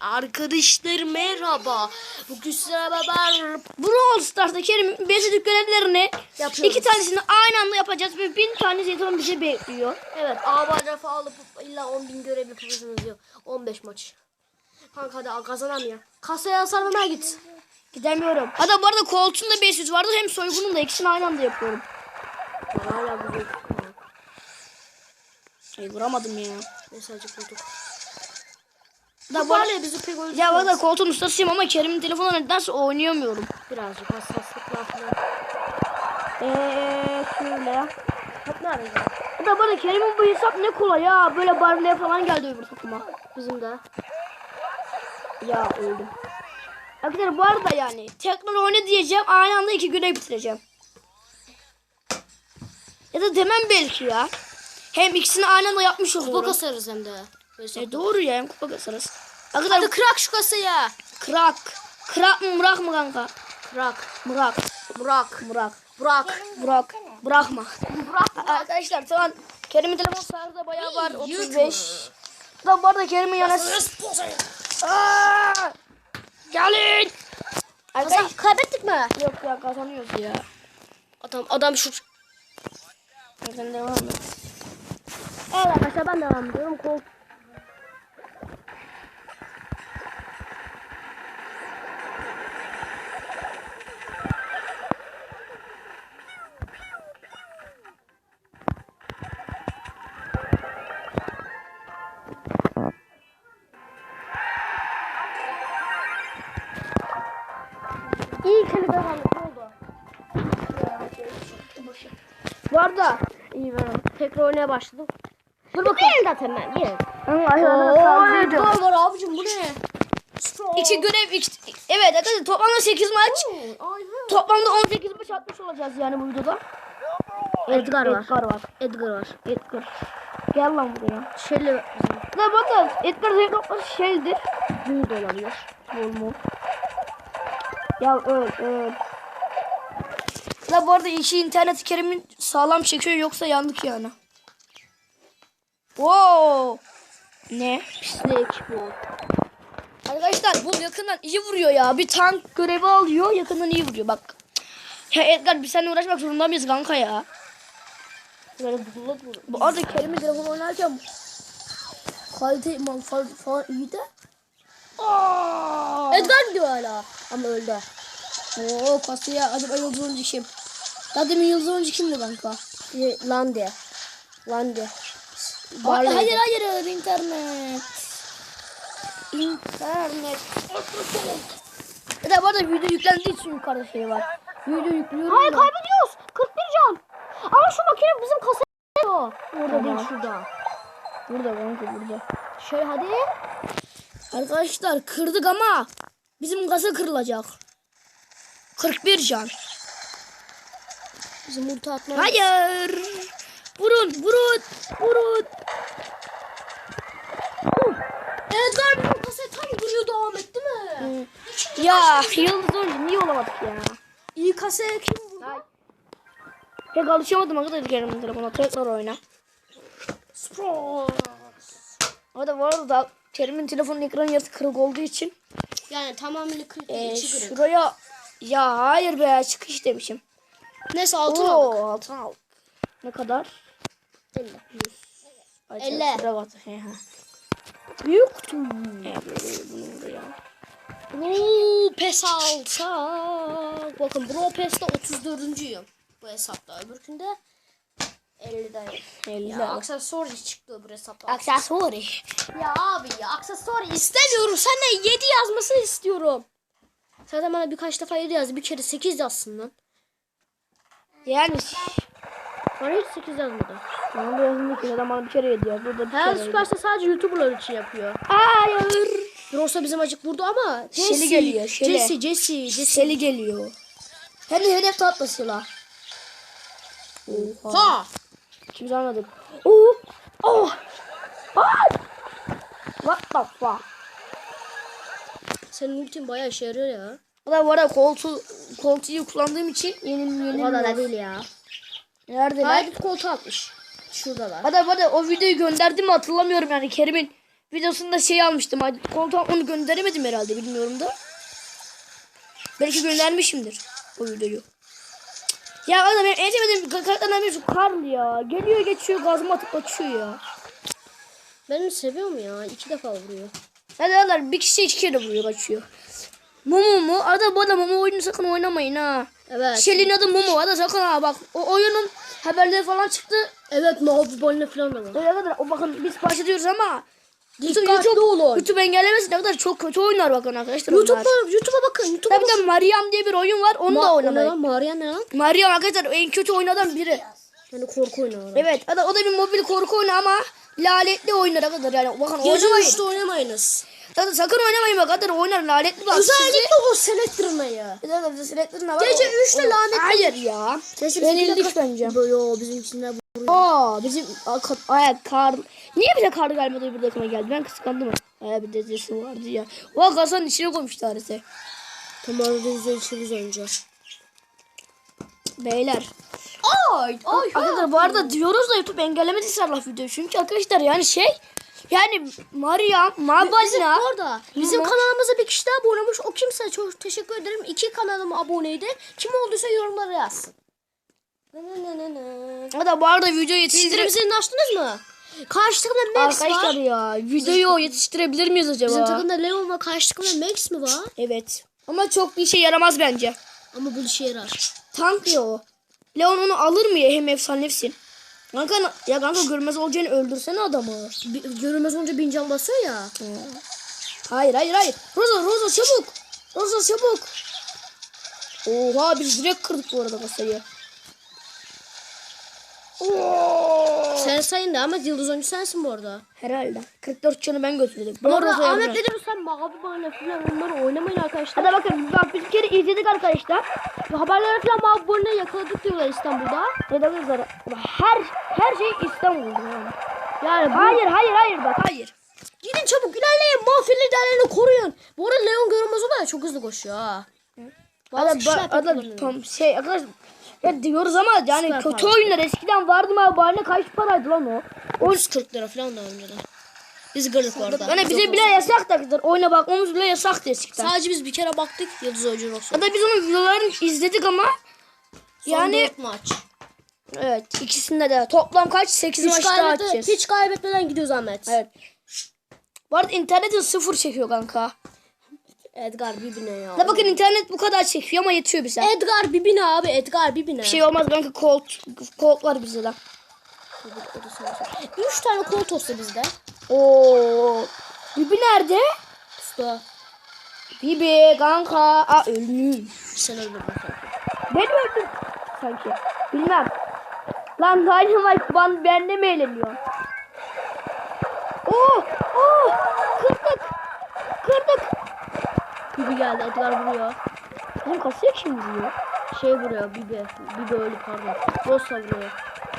Arkadaşlar merhaba. Bugün sizlerle beraber Brawl Stars'ta Kerim'in basic görevlerini Yapıyoruz. iki tanesini aynı anda yapacağız ve bin tane jeton bizi bekliyor. evet A bayrağı alıp illa 10.000 görev yapıyorsunuz diyor. 15 maç. Kanka hadi kazanamıyor. Kasaya sarmamaya git. Gidemiyorum. Hatta bu arada koltuğun da 500 vardı hem soygunun da ikisini aynı anda yapıyorum. Ya Hala güzel. Ay vuramadım ya. Acık bulduk. Da Bu arada, bizi pek öldürmez. ya arada koltuğun ustasıyım ama Kerim'in telefonu nedense oynayamıyorum. Birazcık hassaslıkla falan. Eee şöyle. Hop nerede? Hatta bu arada Kerim'in bu hesap ne kolay ya. Böyle Barbie'ye falan geldi öbür takıma. Bizim de. Ya öldüm. Arkadaşlar bu arada yani tekrar oyna diyeceğim aynı anda iki görev bitireceğim. Ya da demem belki ya. Hem ikisini aynı anda yapmış Kupa olurum. kasarız hem de. E doğru ya hem kupa kasarız. Arkadaşlar Hadi kırak şu kasaya. krak. Krak mı mırak mı kanka? Kırak. Mırak. Burak. Mırak. Burak. Bırak. Bırakma. Burak. Arkadaşlar şu an Kerim'in telefon şarjı bayağı var. İyi, 35. Da bu arada Kerim'in yanı... Aa! Gelin. Arkadaşlar kaybettik mi? yok ya kazanıyoruz ya. Adam adam şu Sen devam et. Evet arkadaşlar ben devam ediyorum. Kol tekrar oynaya başladım. dur bakalım. Benim zaten ben. Ye. Oy, Gol var abicim bu ne? İki görev iki, evet arkadaşlar toplamda 8 maç. Toplamda 18 maç atmış olacağız yani bu videoda. Edgar var. Edgar var. Edgar var. Edgar. Gel lan buraya. Şöyle Ne bakın Edgar noktası şeydir. büyü de olabilir. Bol bol. Ya öl öl. La bu arada işi internet Kerim'in sağlam çekiyor yoksa yandık yani. Wow. Ne? Pislik bu. Arkadaşlar bu yakından iyi vuruyor ya. Bir tank görevi alıyor yakından iyi vuruyor bak. Ya Edgar biz seninle uğraşmak zorunda mıyız kanka ya? Böyle bulut bu. Bu arada Kerim'in telefonu oynarken kalite mal falan, falan iyi de. Aa! Edgar gidiyor hala. Ama öldü. Oo kasaya acaba oyuncu kim? Daha demin yıldız oyuncu kimdi kanka? Lande. Lande. Hayır hayır hayır internet. İnternet. Bir de bu arada video yüklendiği için yukarıda şey var. Video yüklüyorum. Hayır da. kaybediyoruz. 41 can. Ama şu makine bizim kasaya. Orada değil Tamam. şurada. Burada kanka burada. Şöyle hadi. Arkadaşlar kırdık ama bizim kasa kırılacak. 41 can. Bizim ulti atmamız. Hayır. Vurun vurun vurun. Edgar bizim kasaya tam vuruyordu Ahmet değil mi? Ya yıldız oyuncu niye olamadık ya? İyi kasaya kim vurdu? Pek alışamadım arkadaşlar Kerim'in telefona. Tekrar oyna. Spros. Orada bu arada Kerim'in telefonun ekran yarısı kırık olduğu için Yani tamamıyla kırık. e, içi kırık. şuraya ya hayır be çıkış demişim. Neyse altın aldık. Oo, altın aldık. Ne kadar? 50. Ay, 50. şuraya bak. He, he. Büyüktü. Evet, bunu buraya. Bro pes alsak. Bakın Bro Pes'te 34. bu hesapta. Öbürkünde 50'dayım. 50 Ya aksesuar çıktı bu hesapta. Aksesuari. Ya abi ya aksesuar istemiyorum. Sen de 7 yazmasını istiyorum. Zaten bana birkaç defa 7 yazdı. Bir kere 8 yazsın lan. Yani Bana hiç 8 yazmadı. bana da yazın ki adam bana bir kere yedi ya. Burada bir Her kere yedi. Superstar sadece YouTuber'lar için yapıyor. Hayır. Rosa bizim acık vurdu ama Şeli geliyor, Şeli. Jesse, Jesse, Jesse. Seli geliyor. Hem de hedef tatlı silah. Oha. Ha! Şimdi anladık. Oo. Oh. Ah. What the fuck? Senin ultin bayağı işe yarıyor ya. Bu da bu arada koltuğu, koltuğu kullandığım için yenim yenim. O kadar da değil ya. Nerede? Hayır koltuğu atmış. Şuradalar. Bu arada o videoyu gönderdim mi hatırlamıyorum yani Kerim'in videosunda şey almıştım. Koltuğa onu gönderemedim herhalde bilmiyorum da. Belki göndermişimdir o videoyu. Ya adam benim en sevmediğim karakterden biri şu Karl ya. Geliyor geçiyor gazıma atıp kaçıyor ya. Ben seviyorum ya. iki defa vuruyor. Hadi hadi bir kişi iki kere vuruyor kaçıyor. Momo mu? Arada bu arada Momo oyunu sakın oynamayın ha. Evet. Shelly'nin adı Momo. Hadi sakın ha bak. O oyunun haberleri falan çıktı. Evet mavi balina falan da var. Kadar o bakın biz başlıyoruz ama Dikkatli olun. YouTube engellemesin ne kadar çok kötü oyunlar bakın arkadaşlar YouTube'a. YouTube'a bakın. YouTube'a Tabii de Mariam diye bir oyun var onu da Ma- ne oynamayın. lan? Maria ne lan? Mariam arkadaşlar en kötü oyunlardan biri. Yani korku oyunu. Evet o da, o da bir mobil korku oyunu ama lanetli oyunlar arkadaşlar yani bakın Gece oynamayın. üçte oynamayınız. Tabii sakın oynamayın bak arkadaşlar oynar lanetli bak. Özellikle o selektörmeyi. Sizi... Gece üçte lanetli. Hayır ya. Sesi Yenildik bence. Yo bizimkiler bu. Aa bizim ayak kar. Niye bize kar gelmedi bir dakika geldi? Ben kıskandım. Aya bir dedesi vardı ya. O kasanın içine koymuş tanesi. Tamam biz de içimiz önce. Beyler. Ay ay. Arkadaşlar bu arada diyoruz da YouTube engellemedi inşallah videoyu. Çünkü arkadaşlar yani şey yani Maria, Bizim Mabalina. orada bizim kanalımıza bir kişi daha abone olmuş. O kimse çok teşekkür ederim. İki kanalıma aboneydi. Kim olduysa yorumlara yazsın. Hatta bu arada video yetiştirip Bildirim açtınız mı? Karşı takımda Max Arkadaşlar var. ya videoyu yetiştirebilir miyiz acaba? Bizim takımda Leon var. Karşı takımda Max mi var? Evet. Ama çok bir işe yaramaz bence. Ama bu işe yarar. Tank ya o. Leon onu alır mı ya hem efsanefsin. Kanka ya kanka görmez olacağını öldürsene adamı. Bir, görünmez olunca bin can basıyor ya. Hayır hayır hayır. Rosa Rosa çabuk. Rosa çabuk. Oha biz direkt kırdık bu arada kasayı. Oo. Sen sayın da Ahmet Yıldız oyuncu sensin bu arada. Herhalde. 44 canı ben götürdüm. Bu arada Ahmet dedim sen mavi bana falan onları oynamayın arkadaşlar. Hadi bakın bak biz bir kere izledik arkadaşlar. Haberlere falan mavi yakaladık diyorlar İstanbul'da. Evet arkadaşlar her her şey İstanbul'da yani. Yani bu... Hayır hayır hayır bak hayır. Gidin çabuk ilerleyin. Mafya liderlerini koruyun. Bu arada Leon görünmez ya çok hızlı koşuyor ha. Bazı Ada, kişiler pek tam şey arkadaşlar ya diyoruz ama yani Süper kötü para. oyunlar eskiden vardı mı abi haline kaç paraydı lan o? O 140 lira falan da önceden. Biz kırdık bu arada. yani bize bile yasak da oyuna bakmamız bile yasaktı eskiden. Sadece biz bir kere baktık Yıldız Oyuncu Rosso. Ya da biz onun videolarını izledik ama Yani yani maç. evet ikisinde de toplam kaç 8 Hiç, maç daha kaybetme, hiç kaybetmeden gidiyoruz Ahmet. Evet. Bu arada internetin sıfır çekiyor kanka. Edgar Bibine ya. La bakın internet bu kadar çekiyor ama yetiyor bize. Edgar Bibine abi Edgar Bibine. Bir şey olmaz kanka kolt, kolt var bizde de. Üç tane kol tostu bizde. Oo. Bibi nerede? Usta. Bibi kanka. Aa ölmüş. Sen öldürdün sanki. Ben mi öldüm sanki? Bilmem. Lan Dynamite ban bende mi eğleniyor? Oh! Oh! Kırdık! Kırdık! Bibi geldi Edgar vuruyor. Bizim kasaya kim vuruyor? Şey vuruyor Bibi. Bibi öldü pardon. Rossa vuruyor.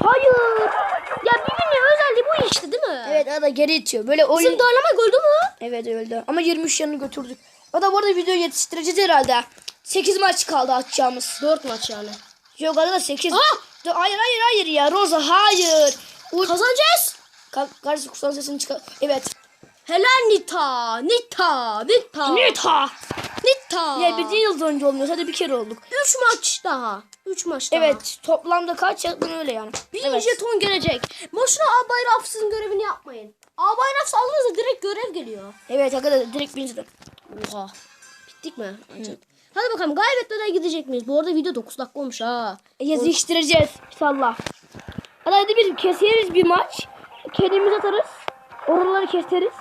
Hayır! Ya Bibi'nin özelliği bu işte değil mi? Evet o da geri itiyor. Böyle oyun... Bizim Dynamite öldü mü? Evet öldü. Ama 23 yanını götürdük. O da bu arada video yetiştireceğiz herhalde. 8 maç kaldı atacağımız. 4 maç yani. Yok arada 8. Ah! Hayır hayır hayır ya Rosa hayır. Uy- Kazanacağız. Ka karısı kusan sesini çıkar. Evet. Helal Nita. Nita. Nita. Nita. Nita. Ya bir yıl önce olmuyor. Hadi bir kere olduk. 3 maç daha. 3 maç daha. Evet. Toplamda kaç yaptın öyle yani. Bir evet. jeton gelecek. Boşuna Albay Rafs'ın görevini yapmayın. Albay Rafs aldığınızda direkt görev geliyor. Evet arkadaşlar direkt birinci Oha. Bittik mi? Acaba? Hadi bakalım kaybetmeden gidecek miyiz? Bu arada video 9 dakika olmuş ha. Yetiştireceğiz inşallah. Hadi hadi biz keseriz bir maç. Kendimiz atarız. Oraları keseriz.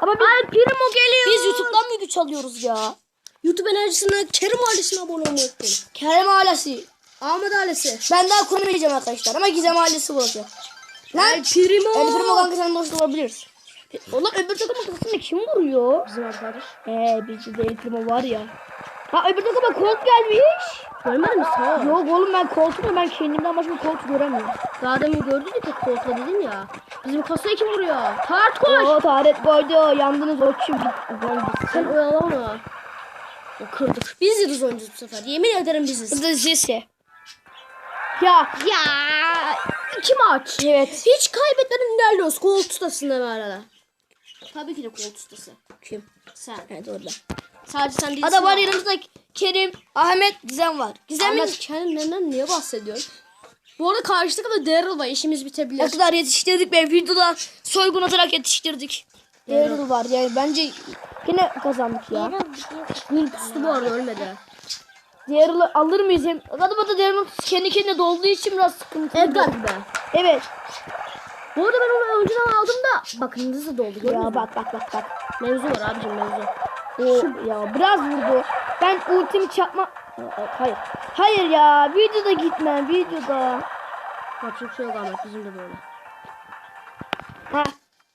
Ama biz, Ay Primo geliyor. biz YouTube'dan mı güç alıyoruz ya? YouTube enerjisine Kerim ailesine abone olmayı unutmayın. Kerem ailesi. Ahmet ailesi. Ben daha kurmayacağım arkadaşlar ama Gizem ailesi bulacak. Lan El Primo. El Primo kanka sen dost olabiliriz. Ulan öbür takımın kafasında kim vuruyor? Bizim arkadaş. Ee bizde de El Primo var ya. Ha öbür takıma Colt gelmiş. Görmedin mi sağ ol. Yok oğlum ben Colt'u ben kendimden başka Colt göremiyorum. Daha demin gördün ya tek koltuğa dedim ya. Bizim kasaya kim vuruyor? Tart koş. Oo taharet koydu. Yandınız o kim? Sen oyalama. O kırdık. Biz yıldız oyuncuyuz bu sefer. Yemin ederim biziz. Bu da Jesse. Ya Ya iki maç. evet. Hiç kaybetmeden ilerliyoruz. Koltuktasın hemen arada. Tabii ki de kolt ustası. Kim? Sen. Evet orada. Sadece sen değilsin. Ada var yanımızda Kerim, Ahmet, Gizem var. Gizem'in Ahmet kendinden niye bahsediyorsun? Bu arada karşılıklı da Daryl var. İşimiz bitebilir. ne kadar yetiştirdik be videoda soygun atarak yetiştirdik. Daryl var yani bence yine kazandık ya. Gül pustu bu arada ölmedi. Daryl'ı alır mıyız? Hem adım adı Daryl kendi kendine dolduğu için biraz sıkıntı. Edgar gibi. Evet. Bu arada ben onu önceden aldım da bakın hızlı doldu. Ya bak bak bak bak. Mevzu var abicim mevzu. O ya biraz vurdu. Ben ultimi çakma... Hayır. Hayır ya videoda gitme videoda. Yapacak şey yok Ahmet bizim de böyle. Ha.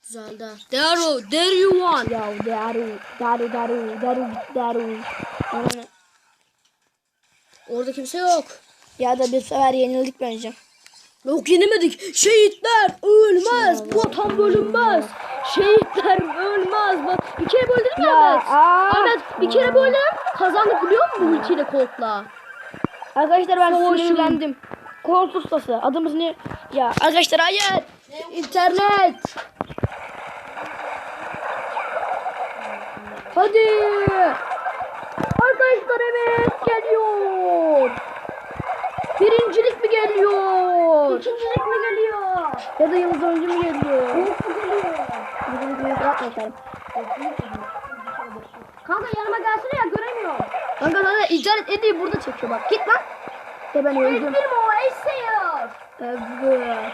Güzeldi. Daryl, there you want. Ya Daru, Daru, Daru, Daru, Daru. Aman. Orada kimse yok. Ya da bir sefer yenildik bence. Yok yenemedik. Şehitler ölmez. Vatan bölünmez. Şehitler ölmez. Bak bir kere böldün mü Ya, Ahmet? aa. Ahmet bir kere böldüm. Kazandık biliyor musun bu ultiyle koltla? Arkadaşlar ben Savaşın. sinirlendim. Kolt ustası. Adımız ne? Ya arkadaşlar hayır. İnternet. Hadi. Arkadaşlar evet geliyor. Birincilik mi geliyor? İkincilik mi geliyor? Ya da yıldız oyuncu mu geliyor? Kolt mu Yıldız oyuncu bırakmayalım. Kanka yanıma gelsene ya göremiyorum. Kanka sana internet ediyor burada çekiyor bak. Git lan. De ben öldüm. Film o eşeğiyor. Evet.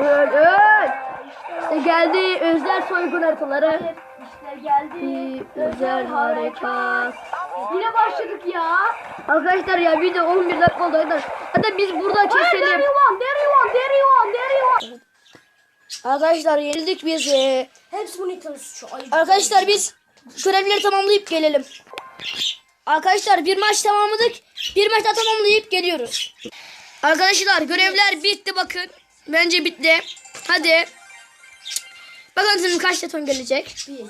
Öl öl. İşte geldi özel soygun haritaları. İşte geldi. Bir özel harekat. Yine başladık ya. Arkadaşlar ya video 11 dakika oldu. Hadi, hadi biz burada There keselim. you want, there you want, there you want, there you want. Arkadaşlar yenildik biz. Ee, Hepsi Nick'in suçu. Ay. arkadaşlar biz görevleri tamamlayıp gelelim. Arkadaşlar bir maç tamamladık. Bir maç daha tamamlayıp geliyoruz. Arkadaşlar görevler bitti bakın. Bence bitti. Hadi. Bakalım şimdi kaç jeton gelecek. Bir.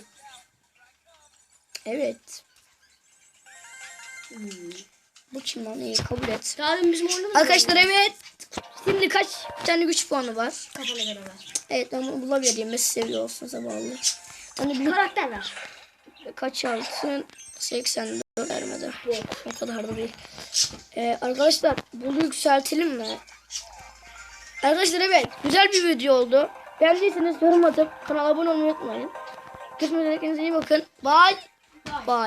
Evet. Bu kim lan? İyi kabul et. Yarın bizim Arkadaşlar evet. Şimdi kaç tane güç puanı var? Kafana göre ver. Evet ben bunu bulabilirim. Messi seviye olsun zavallı. Hani bir Karakter ver. kaç altın? 84 vermedi. O kadar da değil. Ee, arkadaşlar bunu yükseltelim mi? Arkadaşlar evet güzel bir video oldu. Beğendiyseniz yorum atıp kanala abone olmayı unutmayın. Kendinize iyi bakın. Bye. Bye.